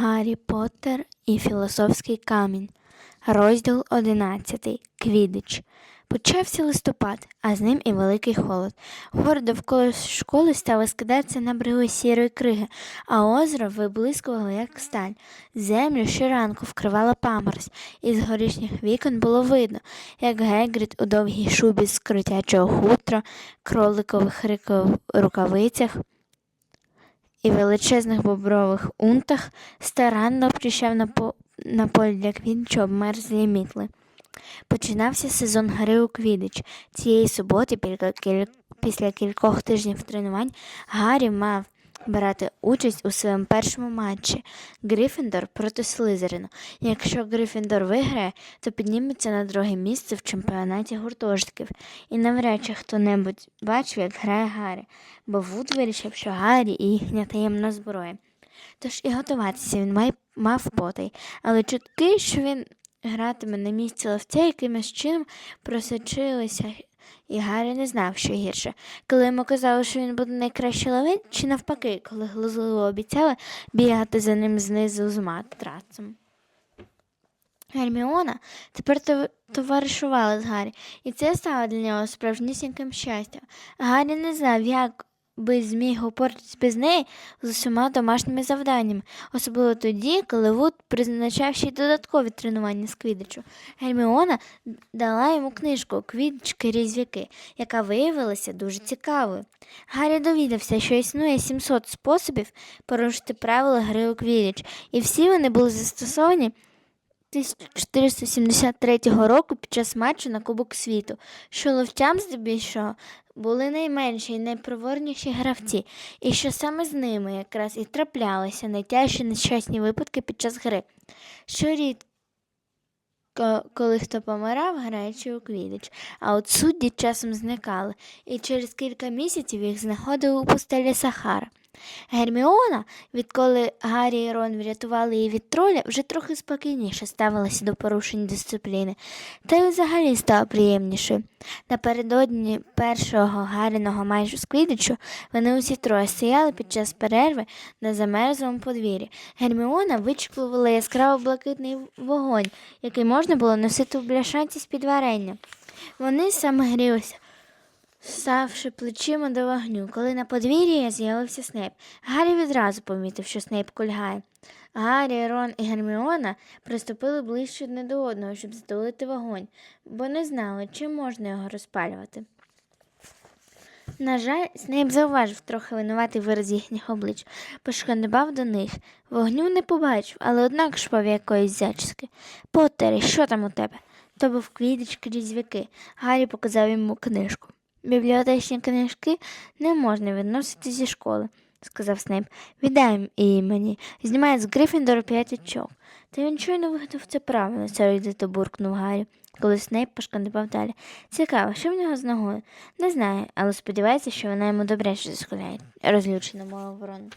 Гаррі Поттер і філософський камінь. Розділ 11. Квідич. Почався листопад, а з ним і великий холод. Гори довкола школи стали скидатися на бриги сірої криги, а озеро виблискувало, як сталь. Землю щоранку вкривала паморозь, і з горішніх вікон було видно, як Гегрід у довгій шубі з критячого хутра, кроликових рукавицях і величезних бобрових унтах старанно прищав на, по... на полі для квідичу обмерзлі мітли. Починався сезон гри у квідич. Цієї суботи, після кількох тижнів тренувань, Гаррі мав брати участь у своєму першому матчі Грифіндор проти Слизерину. Якщо Грифіндор виграє, то підніметься на друге місце в чемпіонаті гуртожитків. І навряд чи хто-небудь бачив, як грає Гаррі, бо Вуд вирішив, що Гаррі і їхня таємна зброя. Тож і готуватися він май, мав потай, але чутки, що він гратиме на місці ловця, якимось чином просочилися, і Гаррі не знав, що гірше. Коли йому казали, що він буде найкращий ловець, чи навпаки, коли глузливо обіцяли бігати за ним знизу з матрацем. Герміона тепер товаришувала з Гаррі, і це стало для нього справжнісіньким щастям. Гаррі не знав, як би зміг упоратись без неї з усіма домашніми завданнями, особливо тоді, коли Вуд призначав ще й додаткові тренування з квідичу. Герміона дала йому книжку Квідички різвяки, яка виявилася дуже цікавою. Гаррі довідався, що існує 700 способів порушити правила гри у квідич, і всі вони були застосовані 1473 року під час матчу на Кубок світу, що ловцям здебільшого були найменші і найпроворніші гравці, і що саме з ними якраз і траплялися найтяжчі нещасні випадки під час гри. Щорідко, коли хто помирав, граючи у квідич, а от судді часом зникали, і через кілька місяців їх знаходили у пустелі Сахара. Герміона, відколи Гаррі і Рон врятували її від троля, вже трохи спокійніше ставилася до порушень дисципліни, та й взагалі стала приємнішою. Напередодні першого Гаріного майже сквідичу вони усі троє стояли під час перерви на замерзлому подвір'ї. Герміона вичікувала яскраво блакитний вогонь, який можна було носити в бляшанці з-під варення. Вони саме грілися ставши плечима до вогню, коли на подвір'ї з'явився Снейп. Гаррі відразу помітив, що Снейп кульгає. Гаррі, Рон і Герміона приступили ближче одне до одного, щоб затулити вогонь, бо не знали, чим можна його розпалювати. На жаль, Снейп зауважив трохи винуватий вираз їхніх облич, пошкандибав до них. Вогню не побачив, але однак шпав якоїсь зачіски. Поттері, що там у тебе? То був квідич крізь віки. Гаррі показав йому книжку. Бібліотечні книжки не можна відносити зі школи, сказав Снейп. Віддай її мені. Знімає з Грифіндора п'ять очок. Та він щойно вигадав це правильно, сердито буркнув Гаррі, коли Снейп пошкандибав далі. Цікаво, що в нього з ногою? Не знаю, але сподівається, що вона йому добряче заскуляє, розлючено мовив Рон.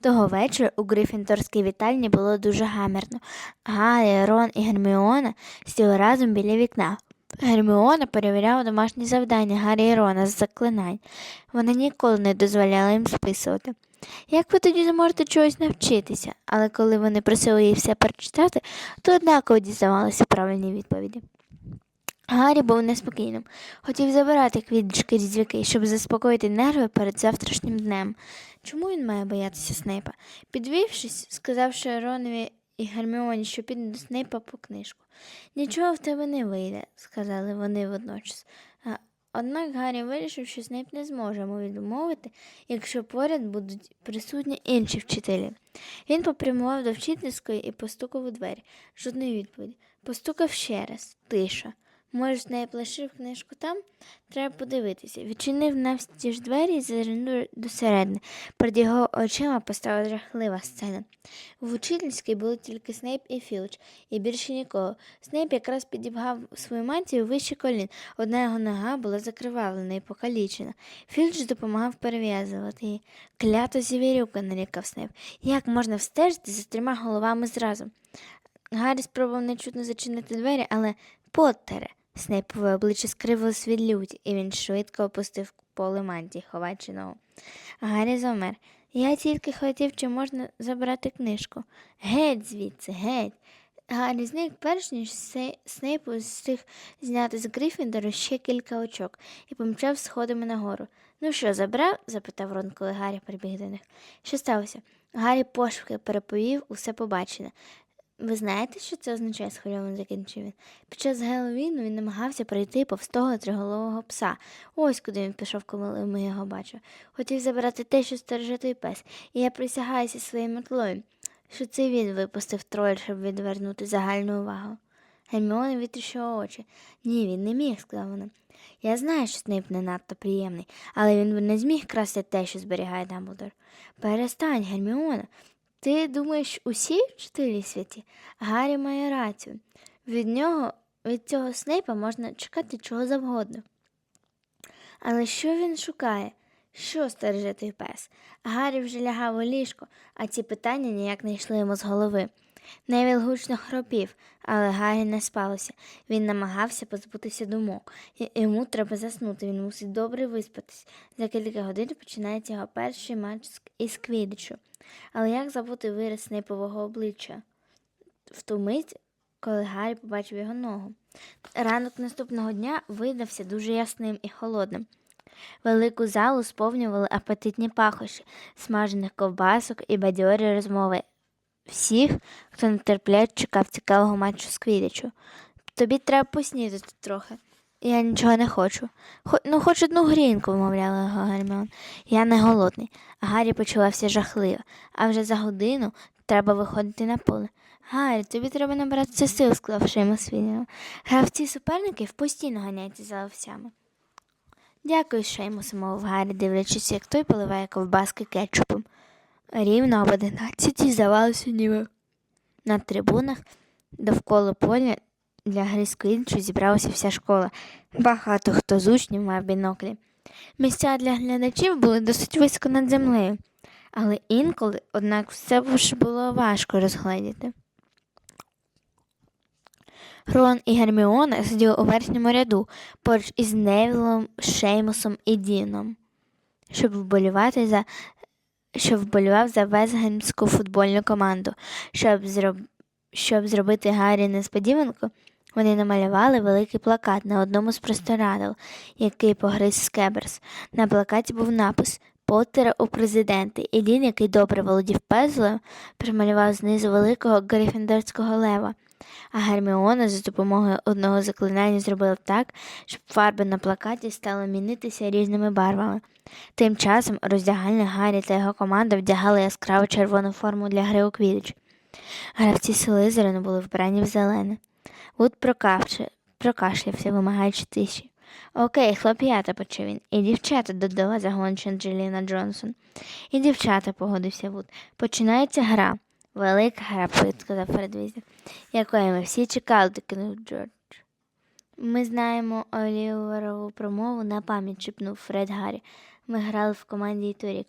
Того вечора у Грифіндорській вітальні було дуже гамерно. Гаррі, Рон і Герміона сіли разом біля вікна. Герміона перевіряла домашні завдання Гаррі і Рона з заклинань. Вона ніколи не дозволяла їм списувати. Як ви тоді зможете чогось навчитися? Але коли вони просили їй все перечитати, то однаково дізнавалися правильні відповіді. Гаррі був неспокійним, хотів забирати квіточки різдвяки, щоб заспокоїти нерви перед завтрашнім днем. Чому він має боятися Снейпа? Підвівшись, сказавши Ронові і Герміоні, що піде до Снейпа по книжку. Нічого в тебе не вийде, сказали вони водночас. Однак Гаррі вирішив, що Снейп не зможе йому відмовити, якщо поряд будуть присутні інші вчителі. Він попрямував до вчительської і постукав у двері. Жодної відповіді. Постукав ще раз. Тиша. Може, Снейп лишив книжку там? Треба подивитися. Відчинив навстіж двері і зазирнув досередини. Перед його очима постала жахлива сцена. В учительській були тільки Снейп і Філч, і більше нікого. Снейп якраз підібгав свою мантію вище колін. Одна його нога була закривавлена і покалічена. Філч допомагав перев'язувати її. Клято зівірюка, нарікав Снейп. Як можна встежити за трьома головами зразу? Гаррі спробував нечутно зачинити двері, але Поттере. Снейпове обличчя скривилось від люті, і він швидко опустив поле мантії, ховаючи ногу. Гаррі завмер. Я тільки хотів, чи можна забрати книжку. Геть звідси, геть. Гаррі зник, перш ніж Снейп встиг зняти з Грифіндору ще кілька очок і помчав сходами нагору. Ну що, забрав? запитав Рон, коли Гаррі прибіг до них. Що сталося? Гаррі пошвки переповів усе побачене. Ви знаєте, що це означає? схвильовано закінчив він. Під час Геловіну він намагався пройти повз того триголового пса. Ось куди він пішов, коли ми його бачили. Хотів забрати те, що стереже той пес, і я присягаюся своєю метлою, що це він випустив троль, щоб відвернути загальну увагу. Герміона відтріщила очі. Ні, він не міг, сказала вона. Я знаю, що Снейп не надто приємний, але він не зміг красти те, що зберігає Дамблдор. Перестань, Герміона. Ти думаєш, усі вчителі святі? Гаррі має рацію. Від нього, від цього Снейпа можна чекати чого завгодно. Але що він шукає? Що стереже той пес? Гаррі вже лягав у ліжко, а ці питання ніяк не йшли йому з голови. Невіл гучно хропів, але Гаррі не спалося. Він намагався позбутися думок. Йому треба заснути, він мусить добре виспатись. За кілька годин починається його перший матч із Квідичу. Але як забути вираз Снейпового обличчя? В ту мить, коли Гаррі побачив його ногу. Ранок наступного дня видався дуже ясним і холодним. Велику залу сповнювали апетитні пахощі, смажених ковбасок і бадьорі розмови всіх, хто нетерпляче чекав цікавого матчу з Квідичу. Тобі треба поснідати трохи. Я нічого не хочу. Хо, ну, хоч одну грінку, вмовляла Герміон. Я не голодний. Гаррі почувався жахливо, а вже за годину треба виходити на поле. Гаррі, тобі треба набратися сил, сказав Шеймус Вільям. Гравці суперників постійно ганяються за овцями. Дякую, Шеймус, мовив Гаррі, дивлячись, як той поливає ковбаски кетчупом. Рівно об одинадцятій здавалося ніби. На трибунах довкола поля для гри з зібралася вся школа. Багато хто з учнів мав біноклі. Місця для глядачів були досить високо над землею, але інколи, однак, все ж було важко розгледіти. Рон і Герміона сиділи у верхньому ряду поруч із Невілом, Шеймусом і Діном, щоб вболівати за що вболівав за Вестгемську футбольну команду. Щоб, зроб... щоб зробити Гаррі несподіванку, вони намалювали великий плакат на одному з просторадл, який погриз Скеберс. На плакаті був напис Поттера у президенти, і Дін, який добре володів пезлем, прималював знизу великого грифіндорського лева. А Герміона за допомогою одного заклинання зробила так, щоб фарби на плакаті стали мінитися різними барвами. Тим часом роздягальня Гаррі та його команда вдягали яскраву червону форму для гри у квідич. Гравці Слизерину були вбрані в зелене. Вуд прокашлявся, вимагаючи тиші. Окей, хлоп'ята, почав він. І дівчата, додала загонча Анджеліна Джонсон. І дівчата, погодився Вуд. Починається гра. Велика гра, сказав Фредвізі, якої ми всі чекали, докинув Джордж. Ми знаємо Оліверову промову на пам'ять, шепнув Фред Гаррі. Ми грали в команді і торік.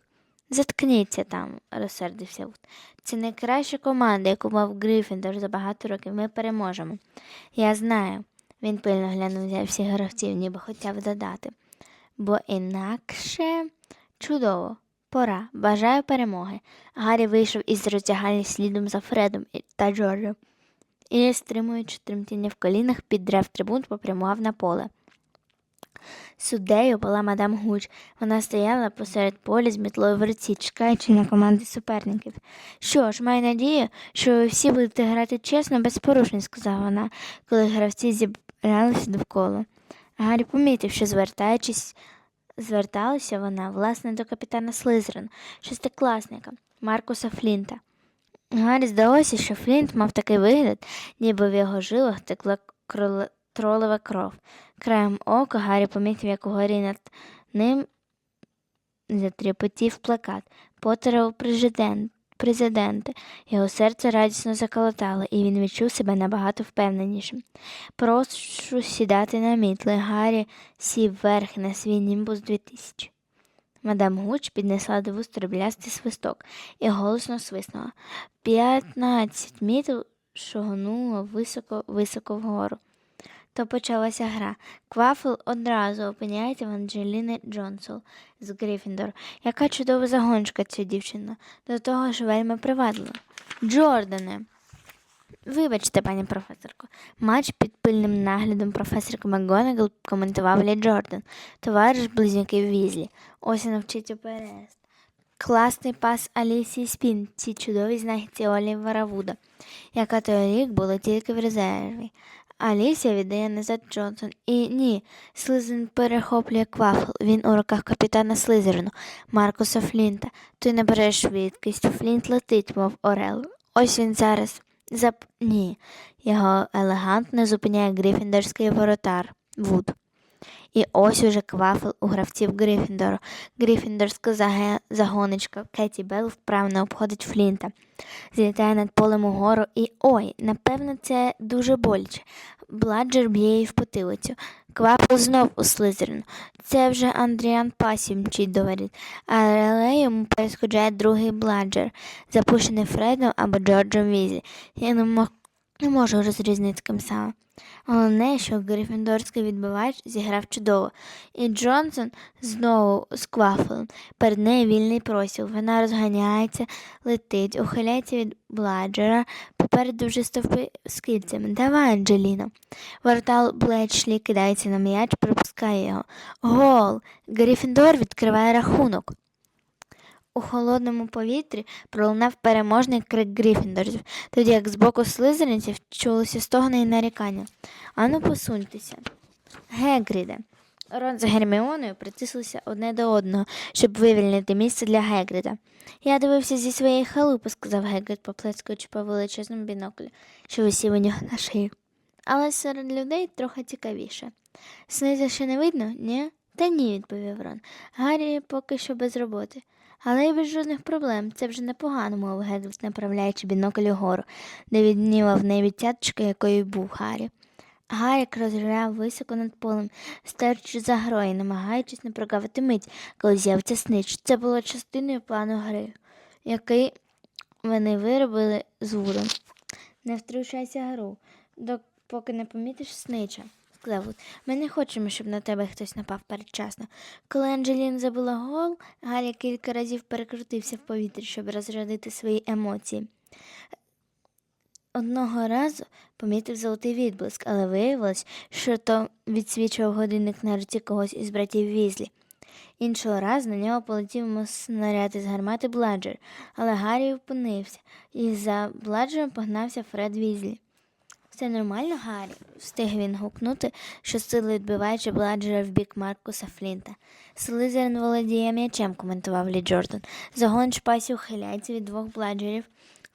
Заткніться там, розсердився Вуд. Це найкраща команда, яку мав Грифіндор за багато років. Ми переможемо. Я знаю. Він пильно глянув на всіх гравців, ніби хотів додати. Бо інакше чудово. Пора. Бажаю перемоги. Гаррі вийшов із роздягальні слідом за Фредом та Джорджем. І, стримуючи тремтіння в колінах, піддрев трибун, попрямував на поле. Суддею була мадам Гуч. Вона стояла посеред поля з мітлою в руці, чекаючи на команди суперників. Що ж, маю надію, що ви всі будете грати чесно, без порушень, сказала вона, коли гравці зібралися довкола. Гаррі помітив, що звертаючись, зверталася вона, власне, до капітана Слизерин, шестикласника Маркуса Флінта. Гаррі здалося, що Флінт мав такий вигляд, ніби в його жилах текла тролова кров. Краєм ока Гаррі помітив, як угорі над ним затріпотів плакат Поттера у президент, президенти. Його серце радісно заколотало, і він відчув себе набагато впевненішим. Прошу сідати на мітли. Гаррі сів верх на свій німбус 2000. Мадам Гуч піднесла до вуст сріблястий свисток і голосно свиснула. П'ятнадцять мітл шогнуло високо, високо вгору. то почалася гра. Квафл одразу опиняється в Анджеліни Джонсол з Грифіндор. Яка чудова загончика ця дівчина. До того ж вельми приваблива. Джордане. Вибачте, пані професорко. Матч під пильним наглядом професорки МакГонагал коментував Лі Джордан, товариш близнюків Візлі. Ось і навчить уперед. Класний пас Алісії Спін, ці чудові знахідці Олівера Вуда, яка той рік була тільки в резерві. Алісія віддає назад Джонсон. І ні, Слизерин перехоплює квафл. Він у руках капітана Слизерину, Маркуса Флінта. Той набере швидкість. Флінт летить, мов Орел. Ось він зараз. Зап... Ні. Його елегантно зупиняє грифіндорський воротар Вуд. І ось уже квафел у гравців Грифіндору. Грифіндорська заге- загоночка Кеті Белл вправно обходить Флінта. Злітає над полем угору і ой, напевно, це дуже боляче. Бладжер б'є її в потилицю. Квафл знов у Слизерин. Це вже Андріан Пасів мчить до воріт, але йому перешкоджає другий Бладжер, запущений Фредом або Джорджем Візі. Я не, мо- не можу розрізнити ким. Головне, що грифіндорський відбивач зіграв чудово, і Джонсон знову з квафелем. Перед нею вільний простіл. Вона розганяється, летить, ухиляється від бладжера, попереду вже стовпи з кільцями. Давай, Анджеліно. Вартал Блечлі кидається на м'яч, пропускає його. Гол! Грифіндор відкриває рахунок. У холодному повітрі пролунав переможний крик грифіндорів, тоді як з боку слизеринців чулися стогни і нарікання. Ану, посуньтеся. Гегріде. Рон з Герміоною притислися одне до одного, щоб вивільнити місце для Гегріда. Я дивився зі своєї халупи, сказав Гегрід, поплескуючи по величезному біноклю, що висів у нього на шиї. Але серед людей трохи цікавіше. Снизу ще не видно, ні? Та ні, відповів Рон. Гаррі поки що без роботи. Але й без жодних проблем. Це вже непогано, мов Гегрід, направляючи бінокль угору, де віднівав в небі цяточка, якою був Гаррі. Гарік розгляв високо над полем, стежачи за грою, намагаючись не прогавити мить, коли з'явиться снич. Це було частиною плану гри, який вони виробили з Вудом. Не втручайся гру, допоки не помітиш снича. Сказав Вуд. Ми не хочемо, щоб на тебе хтось напав передчасно. Коли Анджелін забула гол, Галя кілька разів перекрутився в повітрі, щоб розрядити свої емоції. Одного разу помітив золотий відблиск, але виявилось, що то відсвічував годинник на руці когось із братів Візлі. Іншого разу на нього полетів снаряд із гармати Бладжер, але Гаррі опинився, і за Бладжером погнався Фред Візлі. Все нормально, Гаррі? встиг він гукнути, що сили відбиваючи Бладжера в бік Маркуса Флінта. Слизерин володіє м'ячем, коментував Лі Джордан. Загон шпасі ухиляється від двох бладжерів,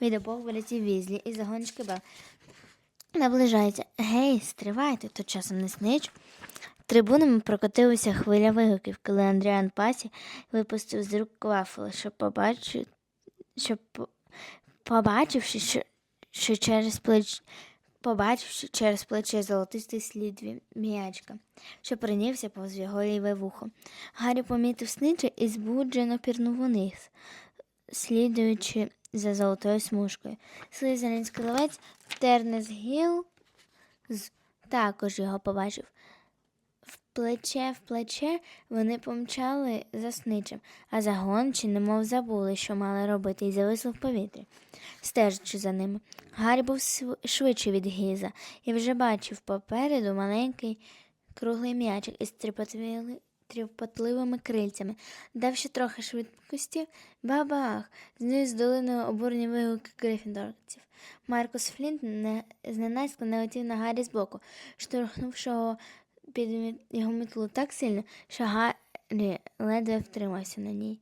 від обох братів Візлі і загончики Бел. Наближається. Гей, стривайте, то часом не снич. Трибунами прокотилася хвиля вигуків, коли Андріан Пасі випустив з рук квафела, щоб побачив, щоб побачивши, що, що через плеч, побачивши через плече золотистий слід м'ячка, що принівся повз його ліве вухо. Гаррі помітив снича і збуджено пірнув униз, слідуючи за золотою смужкою. Слизеринський ловець Тернес Гіл також його побачив. Плече в плече вони помчали за сничем, а загончі немов забули, що мали робити, і зависли в повітрі, стежачи за ними. Гаррі був швидший від гіза і вже бачив попереду маленький круглий м'ячик із тріпотливими крильцями. Давши трохи швидкості, бабах! Знизу долиною обурені вигуки грифіндорців. Маркус Флінт не, зненацька налетів на Гаррі збоку, штовхнувши його під його мітлу так сильно, що Гаррі ледве втримався на ній.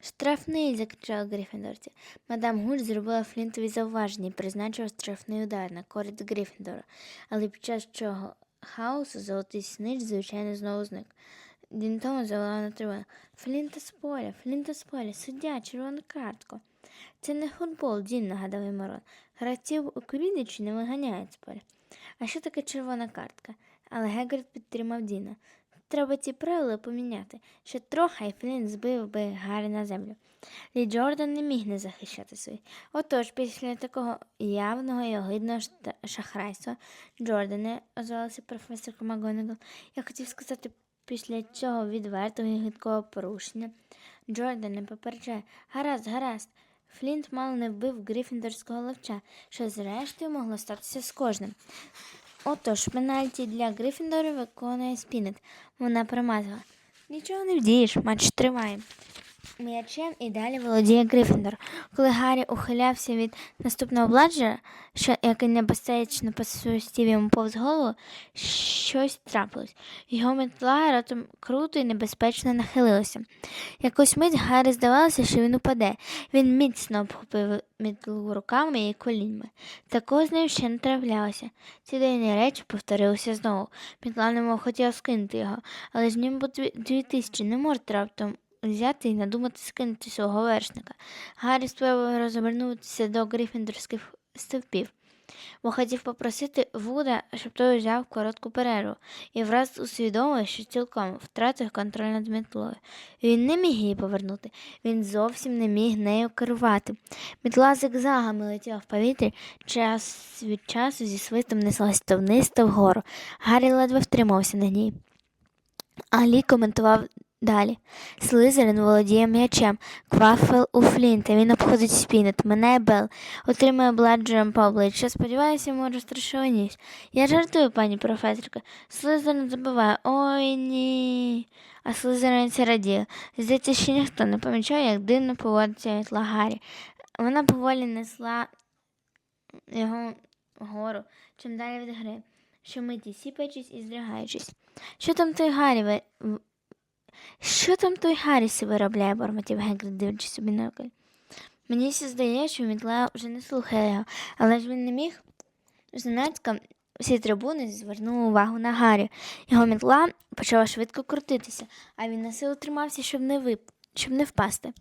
Штрафний, закричали грифіндорці. Мадам Гуль зробила Флінтові зауваження і призначила штрафний удар на користь Грифіндора, але під час цього хаосу золотий снич, звичайно, знову зник. Дінтома завела на тривогу. Флінта з поля, Флінта з поля, суддя, червона картка. Це не футбол, Дін, нагадав йому Рон. Гравців у Квідичі не виганяють з поля. А що таке червона картка? Але Гегрид підтримав Діна. Треба ці правила поміняти, ще трохи і Флінт збив би Гаррі на землю. Лі Джордан не міг не захищати своїх. Отож, після такого явного і огидного шахрайства Джордане, озвалася професор МакГонагал, я хотів сказати, після цього відвертого і гидкого порушення. Джордане попереджає, гаразд, гаразд. Флінт мало не вбив грифіндорського ловча, що зрештою могло статися з кожним. Отож, пенальті для Грифіндору виконує Спінет. Вона промазала. Нічого не вдієш, матч триває. М'ячем і далі володіє Грифіндор. Коли Гаррі ухилявся від наступного бладжера, що який небезпечно посвистів йому повз голову, щось трапилось. Його метла раптом круто і небезпечно нахилилася. Якусь мить Гаррі здавалося, що він упаде. Він міцно обхопив мітлу руками і коліньми. Такого з ним ще не траплялося. Ці дивні речі повторилися знову. Мітла немов хотіла скинути його, але ж ним дві тисячі не може раптом взяти і надумати скинути свого вершника. Гаррі спробував розвернутися до грифіндорських стовпів, бо хотів попросити Вуда, щоб той взяв коротку перерву, і враз усвідомив, що цілком втратив контроль над мітлою. Він не міг її повернути, він зовсім не міг нею керувати. Мітла зигзагами летіла в повітрі, час від часу зі свистом неслась то вниз, то вгору. Гаррі ледве втримався на ній. Алі коментував далі. Слизерин володіє м'ячем, квафел у Флінта, він обходить спінет, минає Бел, отримує бладжером по обличчю. Сподіваюся, може страшовніш. Я жартую, пані професорка. Слизерин забиває. Ой ні. А Слизерин це радіє. Здається, ще ніхто не помічає, як дивно поводиться мітла Гаррі. Вона поволі несла його вгору, чим далі від гри, що миті сіпаючись і здригаючись. Що там той Гаррі Що там той Гаррі си виробляє, бормотів Гегрид, дивлячись у бінокль. Мені все здає, що мітла вже не слухає його, але ж він не міг. Зненацька всі трибуни звернули увагу на Гаррі. Його мітла почала швидко крутитися, а він на силу тримався, щоб не, вип... щоб не впасти.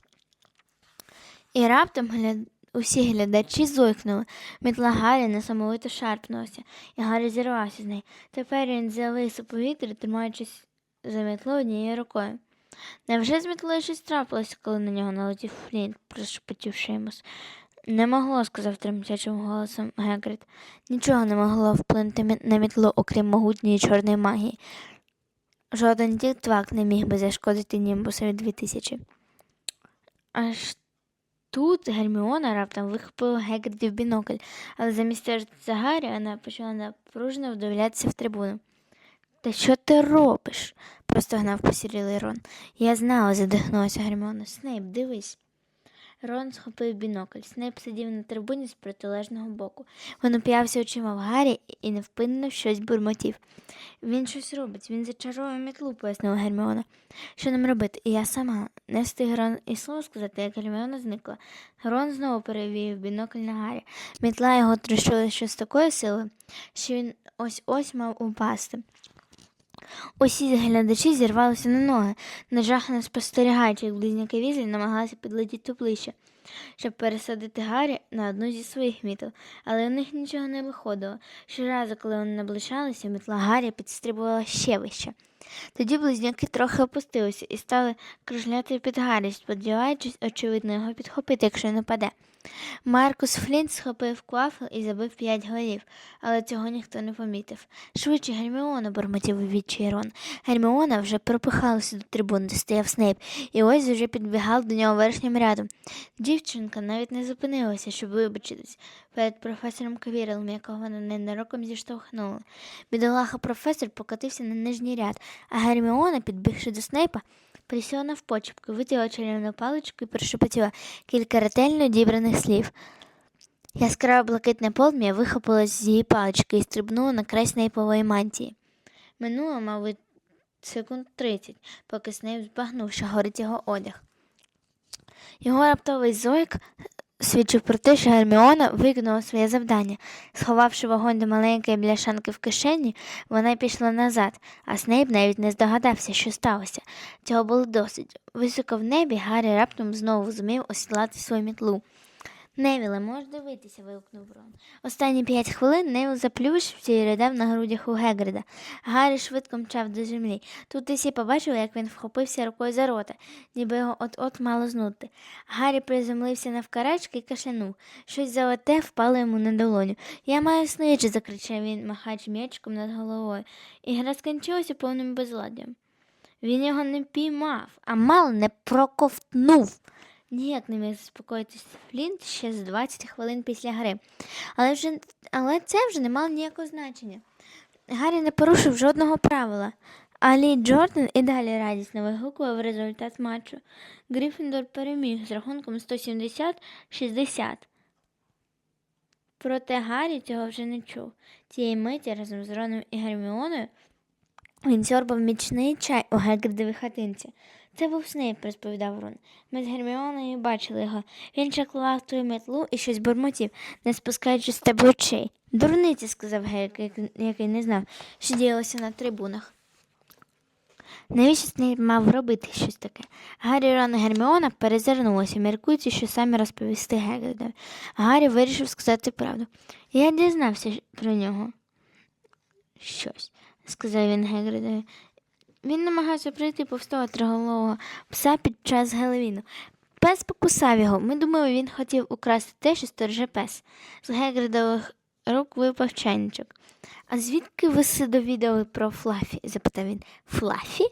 І раптом гляд... усі глядачі зойкнули. Мітла Гаррі несамовито шарпнулася, і Гаррі зірвався з неї. Тепер він завис у повітрі, тримаючись за однією рукою. Невже з мітлою щось трапилося, коли на нього налетів Флінт, прошепотів Шеймус. Не могло, сказав тремтячим голосом Гегрид. Нічого не могло вплинути на мітло, окрім могутньої чорної магії. Жоден тік-твак не міг би зашкодити німбусові дві тисячі. Аж тут Герміона раптом вихопила Гегриді бінокль, але замість стежитися Гаррі вона почала напружено вдивлятися в трибуну. Та що ти робиш? простогнав посірілий Рон. Я знала, задихнулася Герміона. Снейп, дивись. Рон схопив бінокль. Снейп сидів на трибуні з протилежного боку. Він уп'явся очима в Гаррі і невпинно щось бурмотів. Він щось робить, він зачаровує мітлу, пояснила Герміона. Що нам робити? І я сама не встиг Рон і слово сказати, як Герміона зникла. Рон знову перевів бінокль на Гаррі. Мітла його трощила ще з такою силою, що він ось-ось мав упасти. Усі глядачі зірвалися на ноги, нажахано спостерігаючи, як близняки візлі намагалися підлетіти ближче, щоб пересадити Гаррі на одну зі своїх мітл, але у них нічого не виходило. Щоразу, коли вони наближалися, мітла Гаррі підстрибувала ще вище. Тоді близняки трохи опустилися і стали кружляти під Гаррі, сподіваючись, очевидно, його підхопити, якщо не паде. Маркус Флінт схопив квафл і забив п'ять голів, але цього ніхто не помітив. Швидше Герміона бурмотів у відчай Рон. Герміона вже пропихалася до трибун, де стояв Снейп, і ось вже підбігав до нього верхнім рядом. Дівчинка навіть не зупинилася, щоб вибачитись перед професором Кавірелом, якого вона ненароком зіштовхнула. Бідолаха професор покотився на нижній ряд, а Герміона, підбігши до Снейпа, присіла навпочепки, витягла чарівну паличку і прошепотіла кілька ретельно дібраних слів. Яскраво блакитне полум'я вихопилось з її палички і стрибнуло на край снейпової мантії. Минуло, мабуть, секунд тридцять, поки Снейп збагнув, що горить його одяг. Його раптовий зойк свідчив про те, що Герміона виконала своє завдання. Сховавши вогонь до маленької бляшанки в кишені, вона пішла назад, а Снейп навіть не здогадався, що сталося. Цього було досить. Високо в небі Гаррі раптом знову зумів осідлати свою мітлу. Невіле, можеш дивитися, вигукнув Рон. Останні п'ять хвилин Невіл заплющився і ридав на грудях у Гегрида. Гаррі швидко мчав до землі. Тут усі побачили, як він вхопився рукою за рота, ніби його от-от мало знути. Гаррі приземлився навкарачки і кашлянув. Щось золоте впало йому на долоню. Я маю снич, закричав він, махаючи м'ячком над головою. І гра скінчилася повним безладдям. Він його не піймав, а мало не проковтнув. Ніяк не міг заспокоїтися Флінт ще з 20 хвилин після гри. Але, вже, але це вже не мало ніякого значення. Гаррі не порушив жодного правила. Алі Джордан і далі радісно вигукував результат матчу. Грифіндор переміг з рахунком 170-60. Проте Гаррі цього вже не чув. Цієї миті разом з Роном і Герміоною він сьорбав мічний чай у Гегридовій хатинці. Це був Снейп, розповідав Рон. Ми з Герміоною бачили його. Він чаклував твою метлу і щось бурмотів, не спускаючи з тебе очей. Дурниці, сказав Гек, який не знав, що діялося на трибунах. Навіщо Снейп мав робити щось таке? Гаррі, Рон і Герміона перезирнулися, міркуючи, що самі розповісти Гегридові. Гаррі вирішив сказати правду. Я дізнався про нього. Щось, сказав він Гегридові. Він намагався прийти повз того триголового пса під час Геловіну. Пес покусав його. Ми думали, він хотів украсти те, що стороже пес. З Гегридових рук випав чайничок. А звідки ви се довідали про Флафі? запитав він. Флафі?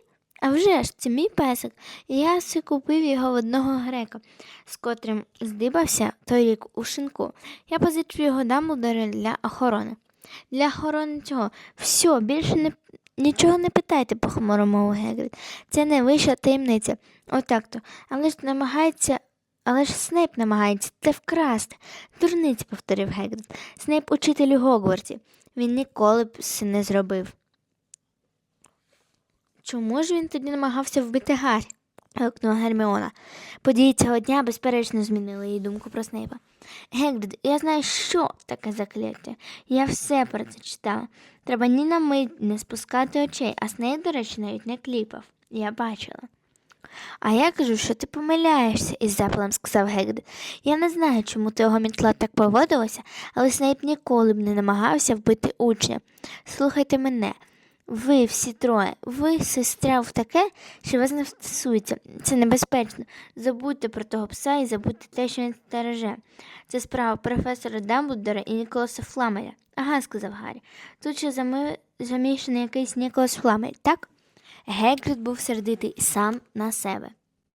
А вже ж, це мій песик. Я си купив його в одного грека, з котрим здибався той рік у шинку. Я позичив його Дамблдору для охорони. Для охорони цього. Все, більше не Нічого не питайте, похмуро мовив Гегрід. Це не вища таємниця. Отак то. Але ж намагається. Але ж Снейп намагається це вкрасти. Дурниць, повторив Гегрід. Снейп учитель у. Він ніколи б це не зробив. Чому ж він тоді намагався вбити Гаррі? Гукнула Герміона. Події цього дня безперечно змінили її думку про Снейпа. Гегрід, я знаю, що таке закляття. Я все про це читала. Треба ні на мить не спускати очей, а Снейп, до речі, навіть не кліпав. Я бачила. А я кажу, що ти помиляєшся, із запалом сказав Гегрід. Я не знаю, чому ти його мітла так поводилася, але Снейп ніколи б не намагався вбити учня. Слухайте мене. Ви всі троє, ви сестра в таке, що вас не стосується. Це небезпечно. Забудьте про того пса і забудьте те, що він стереже. Це справа професора Дамблдора і Ніколаса Фламеля. Ага, сказав Гаррі. Тут ще зами... замішаний якийсь Ніколас Фламель, так? Гегрід був сердитий сам на себе.